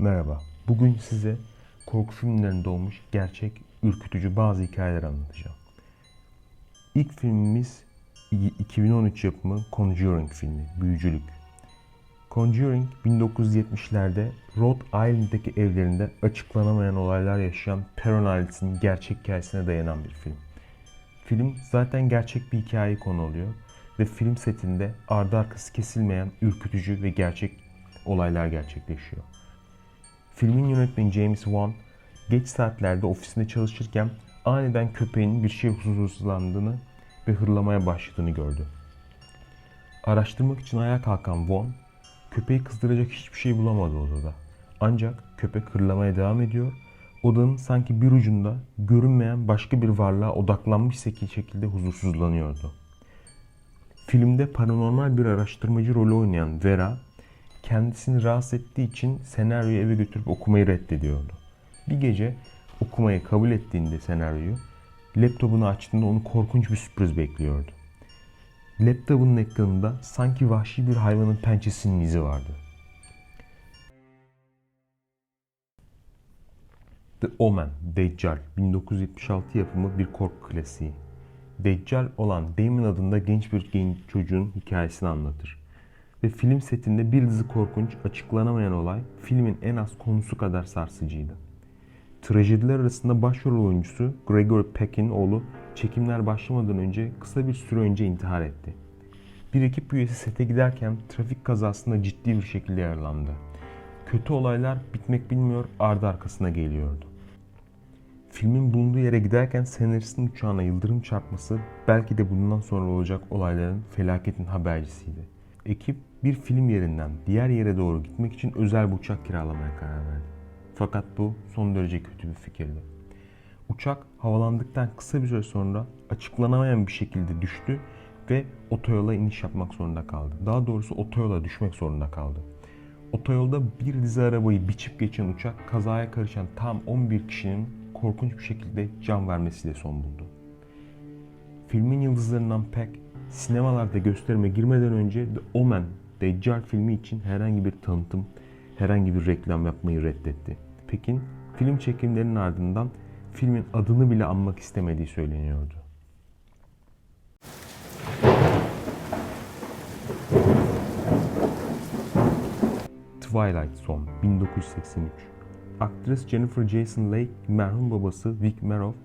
Merhaba. Bugün size korku filmlerinde olmuş gerçek, ürkütücü bazı hikayeler anlatacağım. İlk filmimiz 2013 yapımı Conjuring filmi, Büyücülük. Conjuring 1970'lerde Rhode Island'daki evlerinde açıklanamayan olaylar yaşayan Perron gerçek hikayesine dayanan bir film. Film zaten gerçek bir hikayeyi konu alıyor ve film setinde ardı arkası kesilmeyen ürkütücü ve gerçek olaylar gerçekleşiyor. Filmin yönetmeni James Wan geç saatlerde ofisinde çalışırken aniden köpeğinin bir şey huzursuzlandığını ve hırlamaya başladığını gördü. Araştırmak için ayağa kalkan Wan, köpeği kızdıracak hiçbir şey bulamadı odada. Ancak köpek hırlamaya devam ediyor. Odanın sanki bir ucunda görünmeyen başka bir varlığa odaklanmış şekilde huzursuzlanıyordu. Filmde paranormal bir araştırmacı rolü oynayan Vera, kendisini rahatsız ettiği için senaryoyu eve götürüp okumayı reddediyordu. Bir gece okumayı kabul ettiğinde senaryoyu, laptopunu açtığında onu korkunç bir sürpriz bekliyordu. Laptopun ekranında sanki vahşi bir hayvanın pençesinin izi vardı. The Omen, Deccal, 1976 yapımı bir korku klasiği. Deccal olan Damon adında genç bir genç çocuğun hikayesini anlatır. Ve film setinde bir dizi korkunç, açıklanamayan olay filmin en az konusu kadar sarsıcıydı. Trajediler arasında başrol oyuncusu Gregory Peck'in oğlu çekimler başlamadan önce kısa bir süre önce intihar etti. Bir ekip üyesi sete giderken trafik kazasında ciddi bir şekilde yaralandı. Kötü olaylar bitmek bilmiyor ardı arkasına geliyordu. Filmin bulunduğu yere giderken senaristin uçağına yıldırım çarpması belki de bundan sonra olacak olayların felaketin habercisiydi. Ekip bir film yerinden diğer yere doğru gitmek için özel bir uçak kiralamaya karar verdi. Fakat bu son derece kötü bir fikirdi. Uçak havalandıktan kısa bir süre sonra açıklanamayan bir şekilde düştü ve otoyola iniş yapmak zorunda kaldı. Daha doğrusu otoyola düşmek zorunda kaldı. Otoyolda bir dizi arabayı biçip geçen uçak kazaya karışan tam 11 kişinin korkunç bir şekilde can vermesiyle son buldu. Filmin yıldızlarından Peck, sinemalarda gösterime girmeden önce The Omen, Deccal filmi için herhangi bir tanıtım, herhangi bir reklam yapmayı reddetti. Peck'in film çekimlerinin ardından filmin adını bile anmak istemediği söyleniyordu. Twilight Zone 1983 Aktris Jennifer Jason Leigh, merhum babası Vic Merow,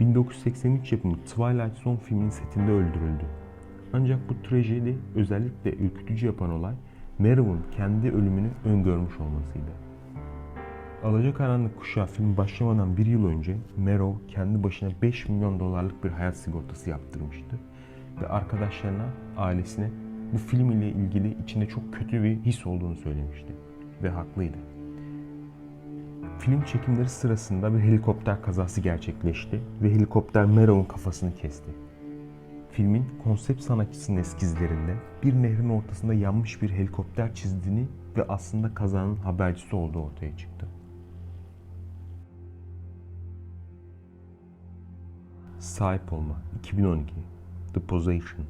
1983 yapımı Twilight Zone filminin setinde öldürüldü. Ancak bu trajedi özellikle ürkütücü yapan olay Merrow'un kendi ölümünü öngörmüş olmasıydı. Alacakaranlık Kuşağı film başlamadan bir yıl önce Merrow kendi başına 5 milyon dolarlık bir hayat sigortası yaptırmıştı ve arkadaşlarına, ailesine bu film ile ilgili içinde çok kötü bir his olduğunu söylemişti ve haklıydı. Film çekimleri sırasında bir helikopter kazası gerçekleşti ve helikopter Merrow'un kafasını kesti. Filmin konsept sanatçısının eskizlerinde bir nehrin ortasında yanmış bir helikopter çizdiğini ve aslında kazanın habercisi olduğu ortaya çıktı. Sahip olma 2012 The Possession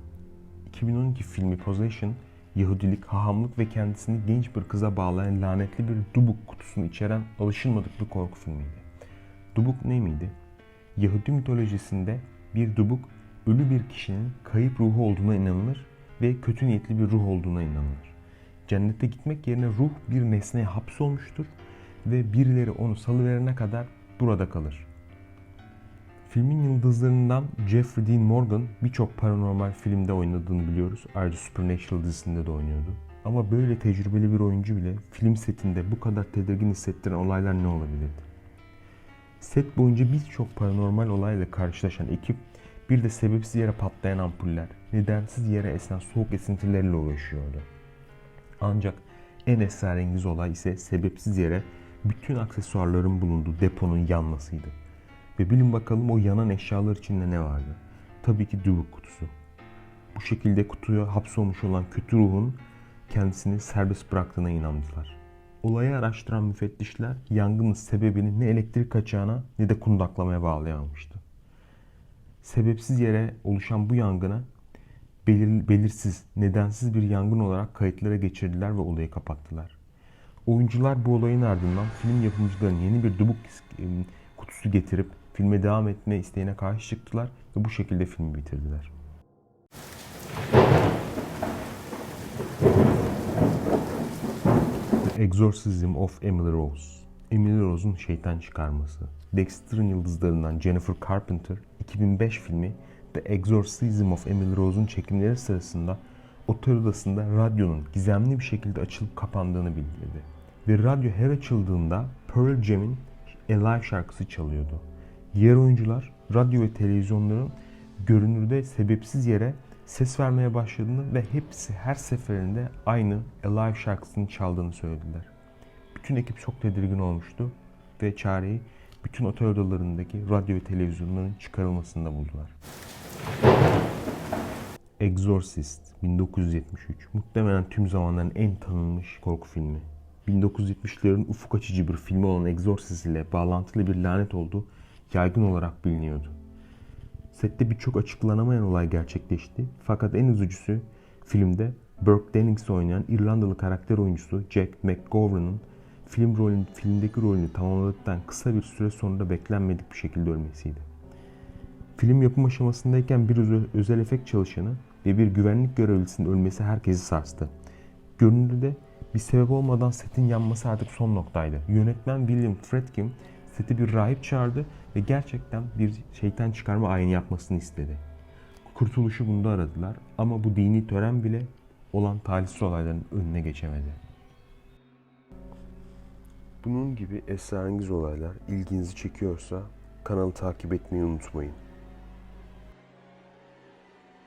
2012 filmi Possession Yahudilik, hahamlık ve kendisini genç bir kıza bağlayan lanetli bir dubuk kutusunu içeren alışılmadık bir korku filmiydi. Dubuk ne miydi? Yahudi mitolojisinde bir dubuk ölü bir kişinin kayıp ruhu olduğuna inanılır ve kötü niyetli bir ruh olduğuna inanılır. Cennete gitmek yerine ruh bir nesneye hapsolmuştur ve birileri onu salıverene kadar burada kalır. Filmin yıldızlarından Jeffrey Dean Morgan birçok paranormal filmde oynadığını biliyoruz. Ayrıca Supernatural dizisinde de oynuyordu. Ama böyle tecrübeli bir oyuncu bile film setinde bu kadar tedirgin hissettiren olaylar ne olabilirdi? Set boyunca birçok paranormal olayla karşılaşan ekip bir de sebepsiz yere patlayan ampuller, nedensiz yere esen soğuk esintilerle uğraşıyordu. Ancak en esrarengiz olay ise sebepsiz yere bütün aksesuarların bulunduğu deponun yanmasıydı. Ve bilin bakalım o yanan eşyalar içinde ne vardı? Tabii ki duvuk kutusu. Bu şekilde kutuya hapsolmuş olan kötü ruhun kendisini serbest bıraktığına inandılar. Olayı araştıran müfettişler yangının sebebini ne elektrik kaçağına ne de kundaklamaya bağlayamamıştı. Sebepsiz yere oluşan bu yangına belir, belirsiz, nedensiz bir yangın olarak kayıtlara geçirdiler ve olayı kapattılar. Oyuncular bu olayın ardından film yapımcılarının yeni bir dubuk kutusu getirip filme devam etme isteğine karşı çıktılar ve bu şekilde filmi bitirdiler. The Exorcism of Emily Rose. Emily Rose'un şeytan çıkarması. Dexter'ın yıldızlarından Jennifer Carpenter 2005 filmi The Exorcism of Emily Rose'un çekimleri sırasında otel odasında radyonun gizemli bir şekilde açılıp kapandığını bildirdi. Ve radyo her açıldığında Pearl Jam'in Alive şarkısı çalıyordu. Diğer oyuncular radyo ve televizyonların görünürde sebepsiz yere ses vermeye başladığını ve hepsi her seferinde aynı Alive şarkısını çaldığını söylediler. Bütün ekip çok tedirgin olmuştu ve çareyi bütün otel odalarındaki radyo ve televizyonların çıkarılmasında buldular. Exorcist 1973 muhtemelen tüm zamanların en tanınmış korku filmi. 1970'lerin ufuk açıcı bir filmi olan Exorcist ile bağlantılı bir lanet olduğu yaygın olarak biliniyordu. Sette birçok açıklanamayan olay gerçekleşti fakat en üzücüsü filmde Burke Dennings oynayan İrlandalı karakter oyuncusu Jack McGovern'ın film rolünü, filmdeki rolünü tamamladıktan kısa bir süre sonra beklenmedik bir şekilde ölmesiydi. Film yapım aşamasındayken bir özel, efekt çalışanı ve bir güvenlik görevlisinin ölmesi herkesi sarstı. Görünürde bir sebep olmadan setin yanması artık son noktaydı. Yönetmen William Friedkin seti bir rahip çağırdı ve gerçekten bir şeytan çıkarma ayini yapmasını istedi. Kurtuluşu bunda aradılar ama bu dini tören bile olan talihsiz olayların önüne geçemedi. Bunun gibi esrarengiz olaylar ilginizi çekiyorsa kanalı takip etmeyi unutmayın.